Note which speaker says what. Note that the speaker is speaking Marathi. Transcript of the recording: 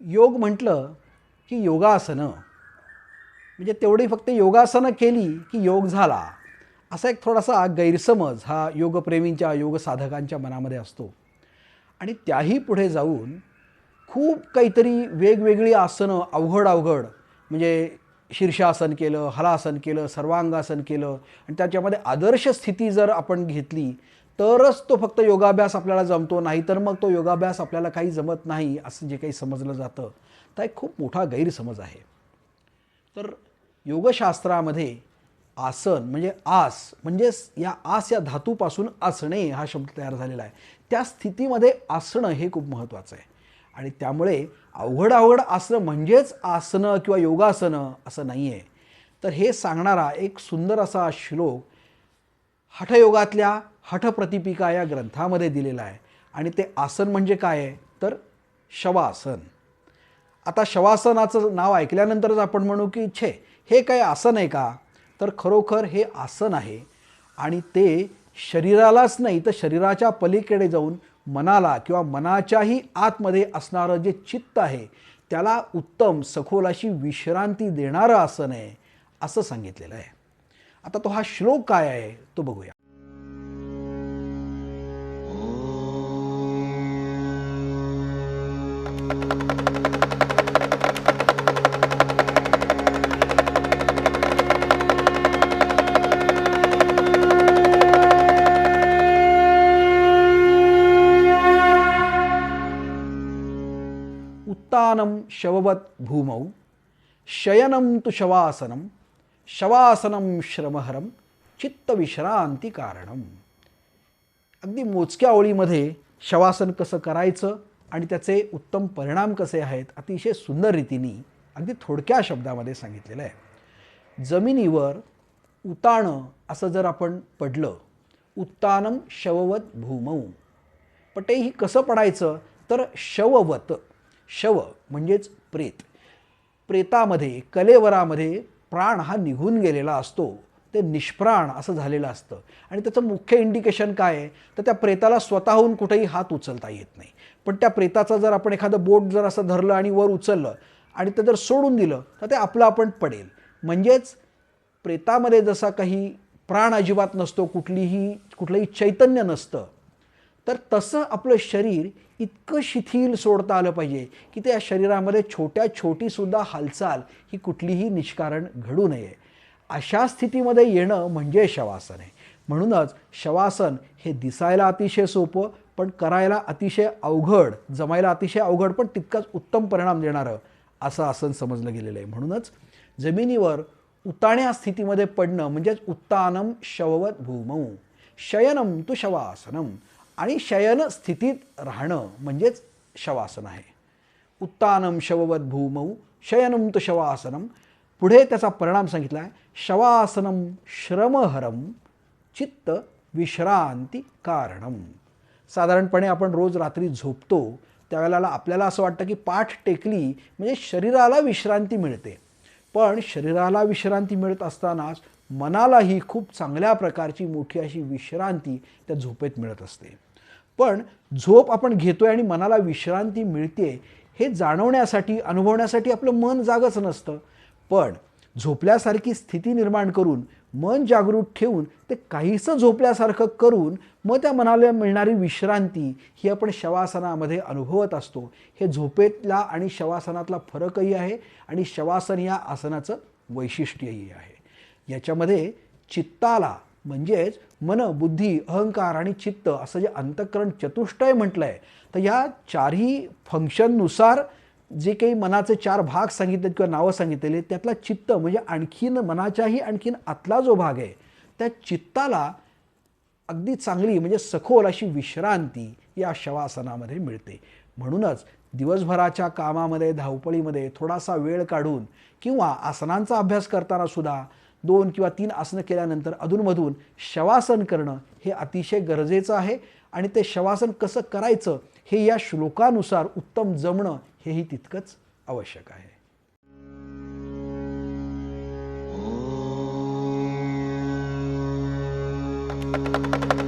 Speaker 1: योग म्हटलं की योगासनं. म्हणजे तेवढी फक्त योगासनं केली की योग झाला. असा एक थोडासा गैरसमज हा योगप्रेमींच्या योग साधकांच्या मनामध्ये असतो. आणि त्याही पुढे जाऊन खूप काहीतरी वेगवेगळी आसनं अवघड अवघड म्हणजे शीर्षासन केलं हलासन केलं सर्वांगासन केलं. आणि त्याच्यामध्ये आदर्श स्थिती जर आपण घेतली तरच तो फक्त योगाभ्यास आपल्याला जमतो नाही तर मग तो योगाभ्यास आपल्याला काही जमत नाही असं जे काही समजलं जातं तर एक खूप मोठा गैरसमज आहे. तर योगशास्त्रामध्ये आसन म्हणजे आस म्हणजेच या आस या धातूपासून असणे हा शब्द तयार झालेला आहे. त्या स्थितीमध्ये असणं हे खूप महत्त्वाचं आहे. आणि त्यामुळे अवघड अवघड आसनं म्हणजेच आसनं किंवा योगासनं असं नाही आहे तर हे सांगणारा एक सुंदर असा श्लोक हठयोगातल्या हठप्रतिपिका या ग्रंथामध्ये दिलेला आहे. आणि ते आसन म्हणजे काय आहे? तर शवासन. आता शवासनाचं नाव ऐकल्यानंतरच आपण म्हणू की छे हे काय आसन आहे का? तर खरोखर हे आसन आहे. आणि ते शरीरालाच नाही तर शरीराच्या पलीकडे जाऊन मनाला किंवा मनाच्याही आतमध्ये असणारं जे चित्त आहे त्याला उत्तम सखोल अशी विश्रांती देणारं आसन आहे असं सांगितलेलं आहे. आता तो हा श्लोक काय आहे तो बघूया. उत्तानं शववत् भूमौ शयनं तु शवासनं शवासनं श्रमहरं चित्तविश्रांतिकारणं अगदी मोजक्या ओळीमध्ये शवासन कसं करायचं आणि त्याचे उत्तम परिणाम कसे आहेत अतिशय सुंदर रीतीने अगदी थोडक्या शब्दामध्ये सांगितलेलं आहे. जमिनीवर उताणं असं जर आपण पडलं उत्तानं शववत भूमौ. पटेही कसं पडायचं? तर शववत शव म्हणजेच प्रेत. प्रेतामध्ये कलेवरामध्ये प्राण हा निघून गेलेला असतो ते निष्प्राण असं झालेलं असतं. आणि त्याचं मुख्य इंडिकेशन काय आहे? तर त्या प्रेताला स्वतःहून कुठेही हात उचलता येत नाही. पण त्या प्रेताचा जर आपण एखादं बोट जर असं धरलं आणि वर उचललं आणि ते जर सोडून दिलं तर ते आपलं आपण पडेल. म्हणजेच प्रेतामध्ये जसा काही प्राण अजिबात नसतो कुठलीही कुठलंही चैतन्य नसतं तर तसं आपलं शरीर इतकं शिथिल सोडता आलं पाहिजे की त्या शरीरामध्ये छोट्या छोटीसुद्धा हालचाल ही कुठलीही निष्कारण घडू नये. अशा स्थितीमध्ये येणं म्हणजे शवासन आहे. म्हणूनच शवासन हे दिसायला अतिशय सोपं पण करायला अतिशय अवघड जमायला अतिशय अवघड पण तितकाच उत्तम परिणाम देणारं असं आसन समजलं गेलेलं आहे. म्हणूनच जमिनीवर उताण्या स्थितीमध्ये पडणं म्हणजेच उत्तानम शववत भूमौ शयनम तु शवासनम. आणि शयन स्थितीत राहणं म्हणजेच शवासन आहे. उत्तानम शववत भूमौ शयनम तु शवासनम पुढे त्याचा परिणाम सांगितला आहे. शवासनम श्रमहरम चित्त विश्रांती कारणम साधारणपणे आपण रोज रात्री झोपतो त्यावेळेला आपल्याला असं वाटतं की पाठ टेकली म्हणजे शरीराला विश्रांती मिळते. पण शरीराला विश्रांती मिळत असतानाच मनालाही खूप चांगल्या प्रकारची मोठी अशी विश्रांती त्या झोपेत मिळत असते. पण झोप आपण घेतोय आणि मनाला विश्रांती मिळते हे जाणवण्यासाठी अनुभवण्यासाठी आपलं मन जागच नसतं. पण झोपल्यासारखी स्थिती निर्माण करून मन जागृत ठेवून ते काहीसं झोपल्यासारखं करून मग त्या मनाला मिळणारी विश्रांती ही आपण शवासनामध्ये अनुभवत असतो. हे झोपेतला आणि शवासनातला फरकही आहे आणि शवासन या आसनाचं वैशिष्ट्यही आहे. याच्यामध्ये चित्ताला म्हणजेच मन बुद्धी अहंकार आणि चित्त असं जे अंतःकरण चतुष्टय म्हटलं आहे तर या चारही फंक्शननुसार जे काही मनाचे चार भाग सांगितले किंवा नावं सांगितलेले त्यातला चित्त म्हणजे आणखीन मनाच्याही आणखीन आतला जो भाग आहे त्या चित्ताला अगदी चांगली म्हणजे सखोल अशी विश्रांती या शवासनामध्ये मिळते. म्हणूनच दिवसभराच्या कामामध्ये धावपळीमध्ये थोडासा वेळ काढून किंवा आसनांचा अभ्यास करताना सुद्धा दोन किंवा तीन आसनं केल्यानंतर अधूनमधून शवासन करणं हे अतिशय गरजेचं आहे आणि ते शवासन कसं करायचं हे या श्लोकानुसार उत्तम जमणं हेही तितकंच आवश्यक आहे Thank you.